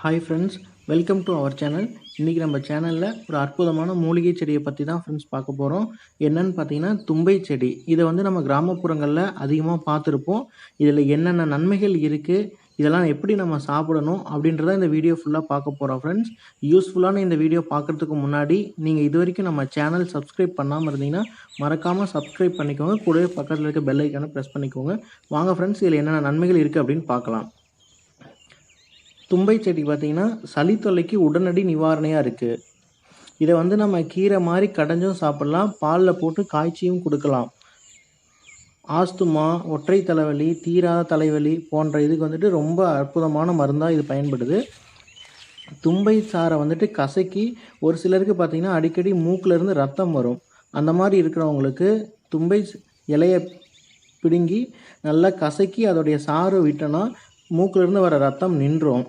Hi friends welcome to our channel இன்றைக்கி நம்ம சேனலில் ஒரு அற்புதமான மூலிகை செடியை பற்றி தான் ஃப்ரெண்ட்ஸ் பார்க்க போகிறோம் என்னன்னு பார்த்தீங்கன்னா தும்பை செடி. இதை வந்து நம்ம கிராமப்புறங்களில் அதிகமாக பார்த்துருப்போம். இதில் என்னென்ன நன்மைகள் இருக்குது இதெல்லாம் எப்படி நம்ம சாப்பிடணும் அப்படின்றத இந்த வீடியோ ஃபுல்லாக பார்க்க போகிறோம் ஃப்ரெண்ட்ஸ் யூஸ்ஃபுல்லான இந்த வீடியோ பார்க்குறதுக்கு முன்னாடி நீங்கள் இது வரைக்கும் நம்ம சேனல் சப்ஸ்கிரைப் பண்ணாமல் இருந்தீங்கன்னா மறக்காமல் சப்ஸ்கிரைப் பண்ணிக்கோங்க. கூடவே பக்கத்தில் இருக்க பெல் ஐக்கானை ப்ரெஸ் பண்ணிக்கோங்க. வாங்க ஃப்ரெண்ட்ஸ் இதில் என்னென்ன நன்மைகள் இருக்குது அப்படின்னு பார்க்கலாம். தும்பை செடி பார்த்திங்கன்னா சளி தொல்லைக்கு உடனடி நிவாரணையாக இருக்குது இதை வந்து நம்ம கீரை மாதிரி கடைஞ்சும் சாப்பிட்லாம். பாலில் போட்டு காய்ச்சியும் கொடுக்கலாம். ஆஸ்துமா ஒற்றை தலைவலி தீராத தலைவலி போன்ற இதுக்கு வந்துட்டு ரொம்ப அற்புதமான மருந்தாக இது பயன்படுது. தும்பை சாறை வந்துட்டு கசக்கி ஒரு சிலருக்கு பார்த்திங்கன்னா அடிக்கடி மூக்கிலேருந்து ரத்தம் வரும். அந்த மாதிரி இருக்கிறவங்களுக்கு தும்பை இலையை பிடுங்கி நல்லா கசக்கி அதோடைய சாறு விட்டோன்னா மூக்கிலேருந்து வர ரத்தம் நின்றும்.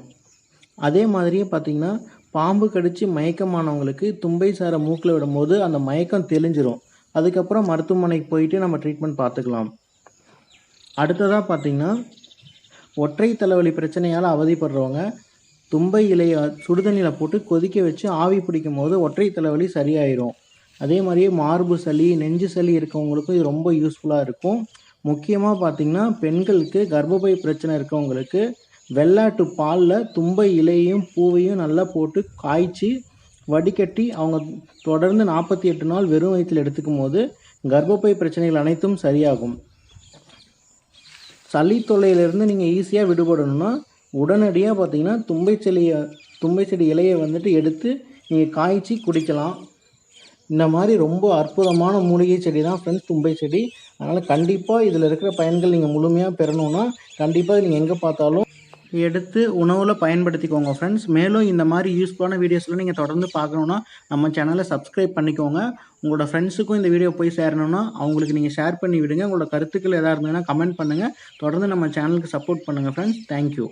அதே மாதிரியே பார்த்தீங்கன்னா பாம்பு கடித்து மயக்கமானவங்களுக்கு தும்பை சாரை மூக்கில் விடும்போது அந்த மயக்கம் தெளிஞ்சிரும். அதுக்கப்புறம் மருத்துவமனைக்கு போயிட்டு நம்ம ட்ரீட்மெண்ட் பார்த்துக்கலாம். அடுத்ததாக பார்த்தீங்கன்னா ஒற்றை தலைவலி பிரச்சனையால் அவதிப்படுறவங்க தும்பை இலையை சுடுதண்ணியில் போட்டு கொதிக்க வச்சு ஆவி பிடிக்கும் போது ஒற்றை தலைவலி சரியாயிரும். அதே மாதிரியே மார்பு சளி நெஞ்சு சளி இருக்கவங்களுக்கும் இது ரொம்ப யூஸ்ஃபுல்லாக இருக்கும். முக்கியமாக பார்த்தீங்கன்னா பெண்களுக்கு கர்ப்பப்பை பிரச்சனை இருக்கவங்களுக்கு வெள்ளாட்டு பாலில் தும்பை இலையையும் பூவையும் நல்லா போட்டு காய்ச்சி வடிகட்டி அவங்க தொடர்ந்து நாற்பத்தி எட்டு நாள் வெறும் வயிற்றில் எடுத்துக்கும் போது கர்ப்பப்பை பிரச்சனைகள் அனைத்தும் சரியாகும். சளி தொல்லையிலிருந்து நீங்கள் ஈஸியாக விடுபடணும்னா உடனடியாக பார்த்தீங்கன்னா தும்பை செடியை தும்பை செடி இலையை வந்துட்டு எடுத்து நீங்கள் காய்ச்சி குடிக்கலாம். இந்த மாதிரி ரொம்ப அற்புதமான மூலிகை செடி தான் ஃப்ரெண்ட்ஸ் தும்பை செடி. அதனால் கண்டிப்பாக இதில் இருக்கிற பயன்கள் நீங்கள் முழுமையாக பெறணும்னா கண்டிப்பாக நீங்கள் எங்கே பார்த்தாலும் எடுத்து உணவில் பயன்படுத்திக்கோங்க ஃப்ரெண்ட்ஸ் மேலும் இந்த மாதிரி யூஸ்ஃபுல்லான வீடியோஸ்லாம் நீங்கள் தொடர்ந்து பார்க்கணுன்னா நம்ம சேனலை சப்ஸ்கிரைப் பண்ணிக்கோங்க. உங்களோட ஃப்ரெண்ட்ஸுக்கும் இந்த வீடியோ போய் சேரணும்னா அவங்களுக்கு நீங்கள் ஷேர் பண்ணி விடுங்க. உங்களோட கருத்துக்கள் எதாக இருந்ததுன்னா கமெண்ட் பண்ணுங்கள் தொடர்ந்து நம்ம சேனலுக்கு சப்போர்ட் பண்ணுங்கள் ஃப்ரெண்ட்ஸ் தேங்க்யூ